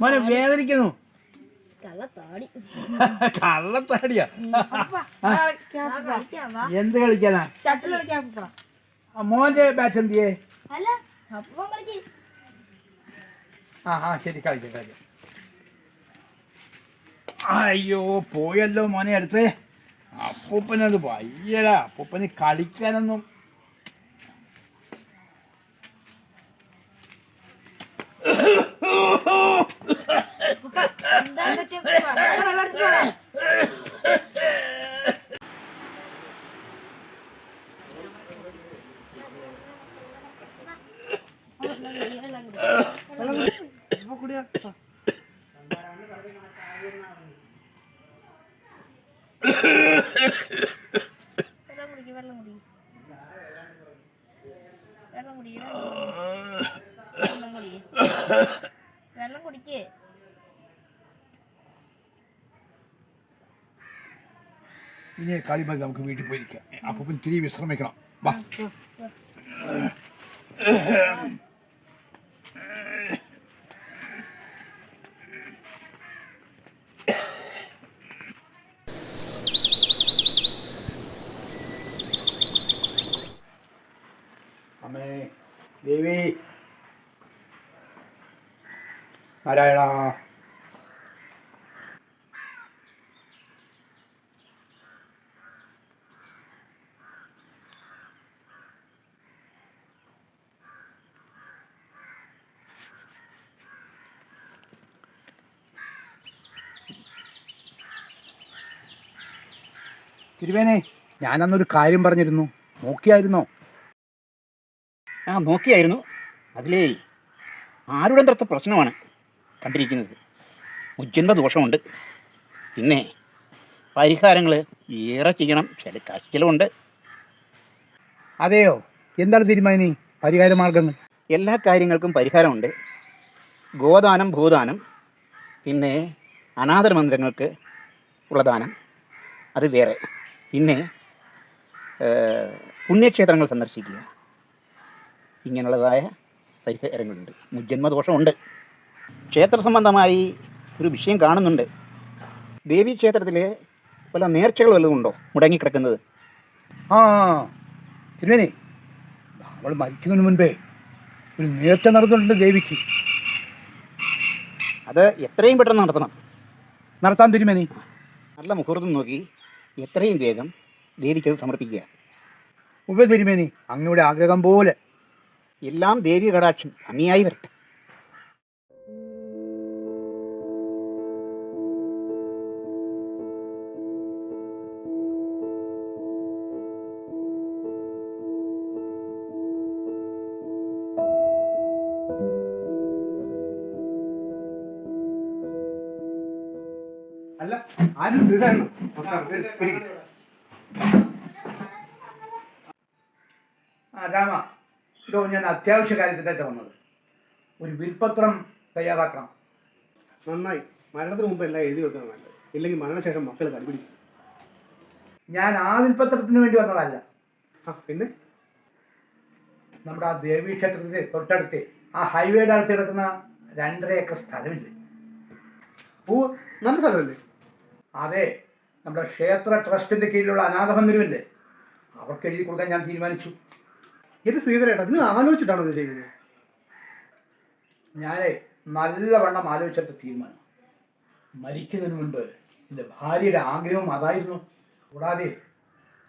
മോനെ വേദനിക്കുന്നു. കള്ളത്താടി കള്ളത്താടിയാ. എന്ത് കളിക്കാനാ? ഷട്ടിൽ കളിക്കാൻ മോന്റെ ബാറ്റ് എന്ത് ചെയ്യേ ആ ശരി കളിക്കാം കളിക്കാം. അയ്യോ പോയല്ലോ മോനെ അടുത്ത്. അപ്പൂപ്പനത് വയ്യടാ. അപ്പൂപ്പന് കളിക്കാനൊന്നും വെള്ളം കുടിക്ക് ഇനി കളി മതി നമുക്ക് വീട്ടിൽ പോയിരിക്കാം അപ്പൂപ്പൻ ഇത്തിരി വിശ്രമിക്കണം വാ അമ്മേ. ദേവി. നാരായണ. തിരുവേനെ ഞാനന്നൊരു കാര്യം പറഞ്ഞിരുന്നു. നോക്കിയായിരുന്നോ? ആ നോക്കിയായിരുന്നു. അതിലേ ആരുടെ ആരുടന്തരത്തെ പ്രശ്നമാണ് കണ്ടിരിക്കുന്നത്? ഉജ്ജന്മ ദോഷമുണ്ട്. പിന്നെ പരിഹാരങ്ങൾ ഏറെ ചെയ്യണം. ചില കാശ് ചിലവുണ്ട്. അതെയോ? എന്താണ് തീരുമാനി പരിഹാര മാർഗങ്ങൾ? എല്ലാ കാര്യങ്ങൾക്കും പരിഹാരമുണ്ട്. ഗോദാനം ഭൂദാനം പിന്നെ അനാഥ മന്ദിരങ്ങൾക്ക് ഉള്ള ദാനം. അത് വേറെ. പിന്നെ പുണ്യക്ഷേത്രങ്ങൾ സന്ദർശിക്കുക. ഇങ്ങനെയുള്ളതായ പരിഹാരങ്ങളുണ്ട് മുജ്ജന്മദോഷമുണ്ട് ക്ഷേത്ര സംബന്ധമായി ഒരു വിഷയം കാണുന്നുണ്ട്. ദേവീ ക്ഷേത്രത്തിൽ വല്ല നേർച്ചകൾ വല്ലതും ഉണ്ടോ? മുടങ്ങിക്കിടക്കുന്നത്. ആ തിരുവേനി നമ്മൾ മരിക്കുന്നതിന് മുൻപേ ഒരു നേർച്ച നടന്നിട്ടുണ്ട് ദേവിക്ക്. അത് എത്രയും പെട്ടെന്ന് നടത്തണം. നടത്താൻ തിരുമേനി. നല്ല മുഹൂർത്തം നോക്കി എത്രയും വേഗം ദേവിക്ക് അത് സമർപ്പിക്കുക. ഉപ തിരുമേനി അങ്ങയുടെ ആഗ്രഹം പോലെ എല്ലാം ദേവി കടാക്ഷം. അങ്ങിയായി വരട്ടെ. അല്ല ആരും ആ രാമ. ഇതോ ഞാൻ അത്യാവശ്യ കാര്യത്തിനായിട്ട് വന്നത്. ഒരു വിൽപത്രം തയ്യാറാക്കണം. നന്നായി. മരണത്തിന് മുമ്പ് എല്ലാം എഴുതി വെക്കുന്നത് നല്ലത് ഇല്ലെങ്കിൽ മരണശേഷം മക്കൾ കണ്ടുപിടിക്കും ഞാൻ ആ വിൽപത്രത്തിന് വേണ്ടി വന്നതല്ല. ആ പിന്നെ? നമ്മുടെ ആ ദേവീ ക്ഷേത്രത്തിന്റെ തൊട്ടടുത്ത് ആ ഹൈവേയുടെ അടുത്ത് കിടക്കുന്ന രണ്ടര ഏക്കർ സ്ഥലമില്ലേ? പൂ നല്ല സ്ഥലമല്ലേ? അതെ നമ്മുടെ ക്ഷേത്ര ട്രസ്റ്റിന്റെ കീഴിലുള്ള അനാഥ മന്ദിരമില്ലേ? അവർക്ക് എഴുതി കൊടുക്കാൻ ഞാൻ തീരുമാനിച്ചു. ഇത് ശ്രീധരേട്ടാ നിങ്ങൾ ആലോചിച്ചിട്ടാണോ ഇത് ചെയ്തത്? ഞാനേ നല്ലവണ്ണം ആലോചിച്ചെടുത്ത തീരുമാനം. മരിക്കുന്നതിന് മുൻപ് എന്റെ ഭാര്യയുടെ ആഗ്രഹവും അതായിരുന്നു. കൂടാതെ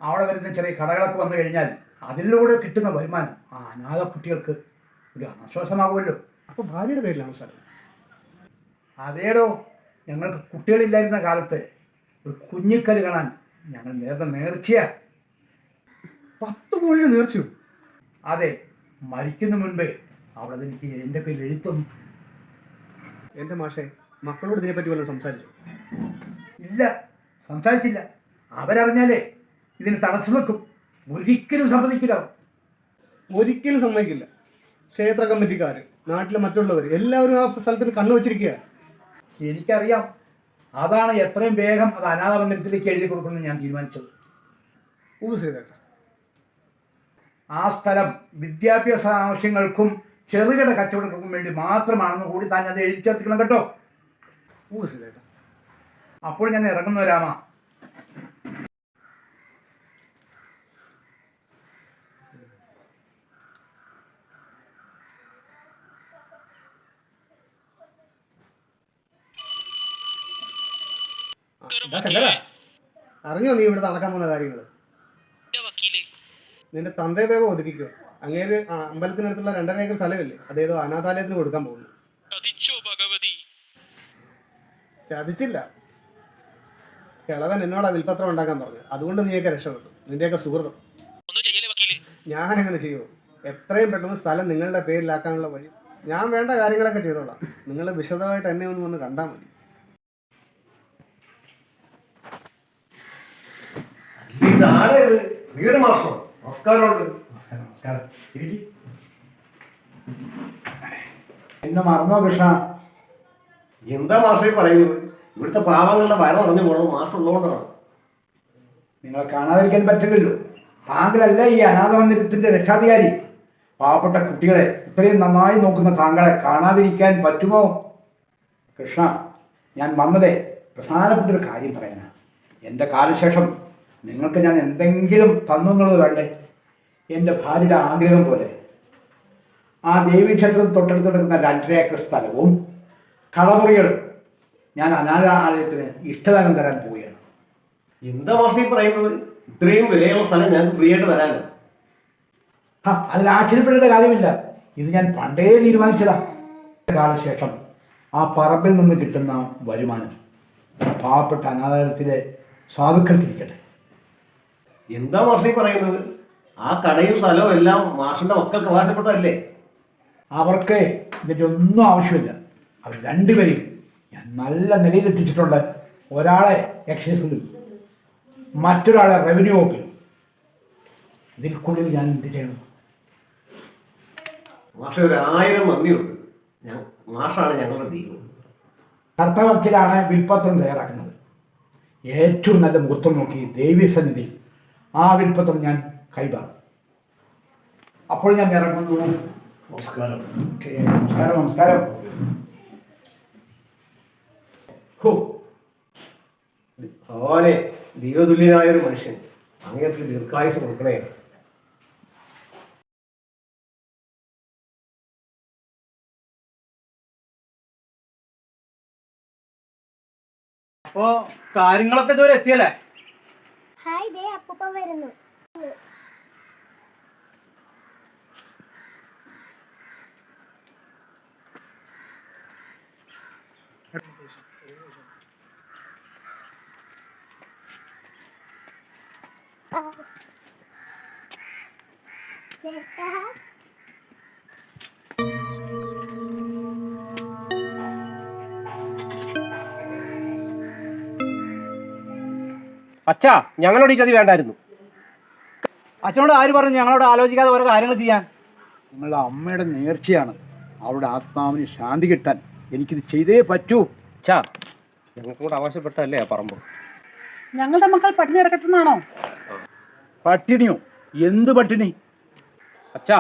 അവിടെ വരുന്ന ചെറിയ കടകളൊക്കെ വന്നു കഴിഞ്ഞാൽ അതിലൂടെ കിട്ടുന്ന വരുമാനം ആ അനാഥ കുട്ടികൾക്ക് ഒരു ആശ്വാസമാകുമല്ലോ. അപ്പോൾ ഭാര്യയുടെ പേരിലാണ് സാർ അതേടോ ഞങ്ങൾക്ക് കുട്ടികളില്ലായിരുന്ന കാലത്ത് ഒരു കുഞ്ഞിക്കൽ കാണാൻ ഞങ്ങൾ നേരത്തെ നേർച്ചയാ. പത്ത് കോഴിയുടെ നേർച്ചു അതെ മരിക്കുന്ന മുൻപേ അവിടെ എനിക്ക് എന്റെ പേരിൽ എഴുത്തൊന്നും എന്റെ മാഷെ മക്കളോട് ഇതിനെപ്പറ്റി വല്ലതും സംസാരിച്ചു? ഇല്ല സംസാരിച്ചില്ല. അവരറിഞ്ഞാലേ ഇതിന് തടസ്സം വെക്കും. ഒരിക്കലും സമ്മതിക്കില്ല ഒരിക്കലും സമ്മതിക്കില്ല. ക്ഷേത്ര കമ്മിറ്റിക്കാർ നാട്ടിലെ മറ്റുള്ളവർ എല്ലാവരും ആ സ്ഥലത്തിൽ കണ്ണു വെച്ചിരിക്കുക എനിക്കറിയാം. അതാണ് എത്രയും വേഗം അത് അനാഥ മന്ദിരത്തിലേക്ക് എഴുതി കൊടുക്കണമെന്ന് ഞാൻ തീരുമാനിച്ചത്. ഊ ശ്രീധരേട്ടാ. ആ സ്ഥലം വിദ്യാഭ്യാസ ആവശ്യങ്ങൾക്കും ചെറുകിട കച്ചവടങ്ങൾക്കും വേണ്ടി മാത്രമാണെന്ന് കൂടി താൻ അത് എഴുതി ചേർത്തിക്കണം കേട്ടോ. അപ്പോൾ ഞാൻ ഇറങ്ങുന്നു രാമ. അറിഞ്ഞോ നീ ഇവിടെ നടക്കാൻ പോകുന്ന കാര്യങ്ങൾ നിന്റെ തന്തേ വേഗം ഒതുക്കിക്കോ. അങ്ങേര് അമ്പലത്തിനടുത്തുള്ള രണ്ടര ഏക്കർ സ്ഥലമില്ലേ? അതേതോ അനാഥാലയത്തിന് കൊടുക്കാൻ പോകുന്നു. ചതിച്ചോ ഭഗവതി? ചതിച്ചില്ല. കിളവൻ എന്നോടാ വിൽപത്രം ഉണ്ടാക്കാൻ പറഞ്ഞു അതുകൊണ്ട് നീയൊക്കെ രക്ഷപ്പെട്ടു. നിന്റെയൊക്കെ സുഹൃത്തും ഒന്നും ചെയ്യലേ വക്കീൽ? ഞാൻ എങ്ങനെ ചെയ്യുമോ എത്രയും പെട്ടെന്ന് സ്ഥലം നിങ്ങളുടെ പേരിലാക്കാനുള്ള വഴി. ഞാൻ വേണ്ട കാര്യങ്ങളൊക്കെ ചെയ്തോളാം. നിങ്ങൾ വിശദമായിട്ട് എന്നെ ഒന്ന് വന്ന് കണ്ടാൽ മതി. ഇതാരേത്? ശ്രീധര മാഷോ നമസ്കാരമുണ്ട്. നമസ്കാരം ഇരിക്ക്. എന്നെ മറന്നോ കൃഷ്ണ? എന്താ മാഷേ പറയുന്നത്? ഇവിടുത്തെ പാവങ്ങളുടെ വയറ് നിറഞ്ഞു പോകണം മാഷ് ഉള്ളതുകൊണ്ടാണ്. നിങ്ങളെ കാണാതിരിക്കാൻ പറ്റില്ലല്ലോ. താങ്കളല്ല ഈ അനാഥ മന്ദിരത്തിന്റെ രക്ഷാധികാരി. പാവപ്പെട്ട കുട്ടികളെ ഇത്രയും നന്നായി നോക്കുന്ന താങ്കളെ കാണാതിരിക്കാൻ പറ്റുമോ? കൃഷ്ണ ഞാൻ വന്നതേ പ്രധാനപ്പെട്ട ഒരു കാര്യം പറയാനാണ് എന്റെ കാലശേഷം നിങ്ങൾക്ക് ഞാൻ എന്തെങ്കിലും തന്നു എന്നുള്ളത് വേണ്ടേ? എന്റെ ഭാര്യയുടെ ആഗ്രഹം പോലെ. ആ ദേവീക്ഷേത്രത്തിൽ തൊട്ടടുത്ത് കിടക്കുന്ന രണ്ടര ഏക്കർ സ്ഥലവും കളമുറികളും ഞാൻ അനാഥാലയത്തിന് ഇഷ്ടദാനം തരാൻ പോവുകയാണ്. എന്താ മാഷേ പറയുന്നത്? ഇത്രയും വിലയുള്ള സ്ഥലം ഞാൻ ഫ്രീ ആയിട്ട് തരാനോ? ആ അതിൽ ആശ്ചര്യപ്പെടേണ്ട കാര്യമില്ല. ഇത് ഞാൻ പണ്ടേ തീരുമാനിച്ചതാ. കാലശേഷം ആ പറമ്പിൽ നിന്ന് കിട്ടുന്ന വരുമാനം. പാവപ്പെട്ട അനാഥാലയത്തിലെ സാധുക്കൾക്കിരിക്കട്ടെ എന്താ മാഷി പറയുന്നത്? ആ കടയും സ്ഥലവും എല്ലാം മാഷിന്റെ ഒക്കെ അവകാശപ്പെട്ടതല്ലേ അവർക്ക് ഇതിന്റെ ഒന്നും ആവശ്യമില്ല. അവർ രണ്ടുപേരും ഞാൻ നല്ല നിലയിലെത്തിച്ചിട്ടുണ്ട് ഒരാളെ എക്സൈസിലും മറ്റൊരാളെ റവന്യൂ വകുപ്പിലും. ഇതിൽ കൂടുതൽ ഞാൻ എന്ത് ചെയ്യണം മാഷെ ഒരു ആയിരം നന്ദിയുണ്ട്. ഞാൻ മാഷാണ് ഞങ്ങളുടെ ദൈവം. കർത്തവക്കിലാണ് വിൽപ്പത്രം തയ്യാറാക്കുന്നത്. ഏറ്റവും നല്ല മുഹൂർത്തം നോക്കി ദേവീ സന്നിധി ആ വിൽപ്പത്രം ഞാൻ കൈമാറും. അപ്പോൾ ഞാൻ ഇറങ്ങുന്നു. നമസ്കാരം. നമസ്കാരം നമസ്കാരം. ഹോ. ഭഗവാനെ ദൈവതുല്യനായ ഒരു മനുഷ്യൻ. അങ്ങേക്ക് ദീർഘായുസ് കൊടുക്കണേ. അപ്പോ കാര്യങ്ങളൊക്കെ ഇതുവരെ എത്തിയല്ലേ? ഹായ് ദേ അപ്പൂപ്പൻ വരുന്നു. ചേട്ടാ അച്ഛാ ഞങ്ങളോട് ഈ ചതി വേണ്ടായിരുന്നു. അച്ഛനോട് ആര് പറഞ്ഞു ഞങ്ങളോട് ആലോചിക്കാതെ ഓരോ കാര്യങ്ങൾ ചെയ്യാൻ? നിങ്ങളുടെ അമ്മയുടെ നേർച്ചയാണ് അവരുടെ ആത്മാവിന് ശാന്തി കിട്ടാൻ എനിക്കിത് ചെയ്തേ പറ്റൂ. അച്ഛാ ഞങ്ങൾക്ക് കൂടെ ആവശ്യപ്പെട്ടല്ലേ പറമ്പ്? ഞങ്ങളുടെ മക്കൾ പട്ടിണി കിടക്കട്ടെന്നാണോ പട്ടിണിയോ? എന്ത് പട്ടിണി? അച്ഛാ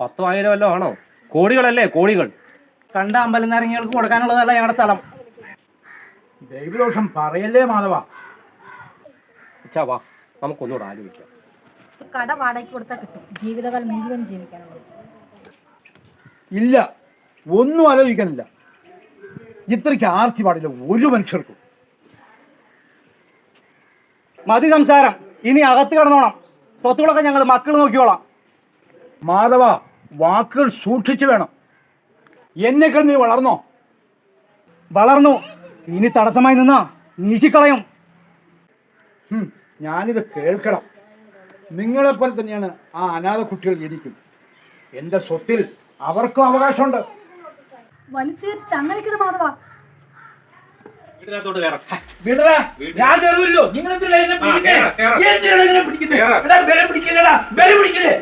പത്തോ ആയിരം വല്ലതും ആണോ? കോടികളല്ലേ കോടികൾ. കണ്ട അമ്പലം നാരങ്ങകൾക്ക് കൊടുക്കാനുള്ളതല്ല ഞങ്ങളുടെ സ്ഥലം. ദൈവദോഷം പറയല്ലേ മാധവ. അച്ഛാ വാ നമുക്കൊന്നുകൂടെ ആലോചിക്കാം. കട വാടകയ്ക്ക് കൊടുത്താൽ കിട്ടും. ജീവിതകാലം മുഴുവൻ ജീവിക്കാനുള്ളത് ഇല്ല ഒന്നും ആലോചിക്കാനില്ല. ഇത്രയ്ക്ക് ആർത്തി പാടില്ല ഒരു മനുഷ്യർക്കും. മതി സംസാരം. ഇനി അകത്ത് കിടന്നോണം. സ്വത്തുകളൊക്കെ ഞങ്ങൾ മക്കൾ നോക്കിയോളാം മാധവ വാക്കുകൾ സൂക്ഷിച്ച് വേണം. എന്നെക്കാൾ നീ വളർന്നോ? വളർന്നു. ഇനി തടസ്സമായി നിന്നാ നീക്കിക്കളയും. ഞാനിത് കേൾക്കണം. നിങ്ങളെപ്പോലെ തന്നെയാണ് ആ അനാഥ കുട്ടികൾ ജനിക്കും എന്റെ സ്വത്തിൽ അവർക്കും അവകാശമുണ്ട്. ചങ്ങലക്കിട് മാധവ. നിങ്ങൾ എന്തിനാ എന്നെ പിടിക്കുന്നേ? എന്തിനാണ് എന്നെ പിടിക്കുന്നേ? എടാ, ബലം പിടിക്കില്ലടാ, ബലം പിടിക്കില്ലേ?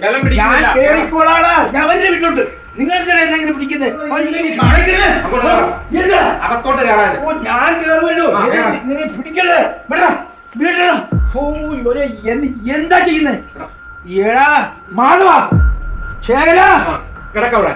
ഞാൻ കേറുമല്ലോ പിടിക്കല്ലേ? എന്ത് ചെയ്യുന്നേ? മാധവാ മാധവ കിടക്കവിടെ